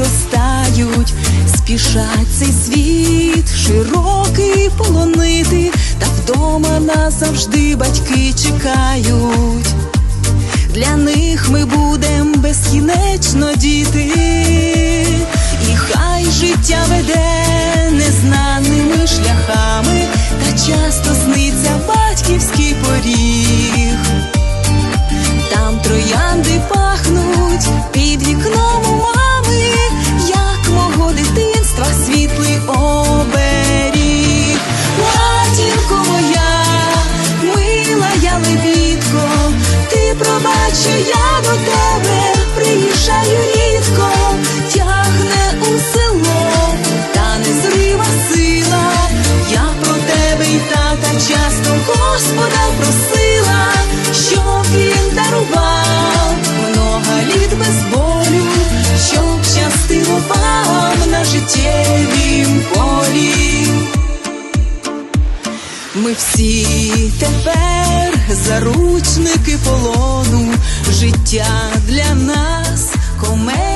виростають, спішать цей світ, широкий полонити, та вдома назавжди батьки чекають. Для них ми будем безкінечно діти. Що я до тебе приїжджаю рідко, тягне у село, та не зрива сила. Я про тебе й тата часто Господа просила, щоб він дарував много літ без болю, ми всі тепер заручники полону, життя для нас комер.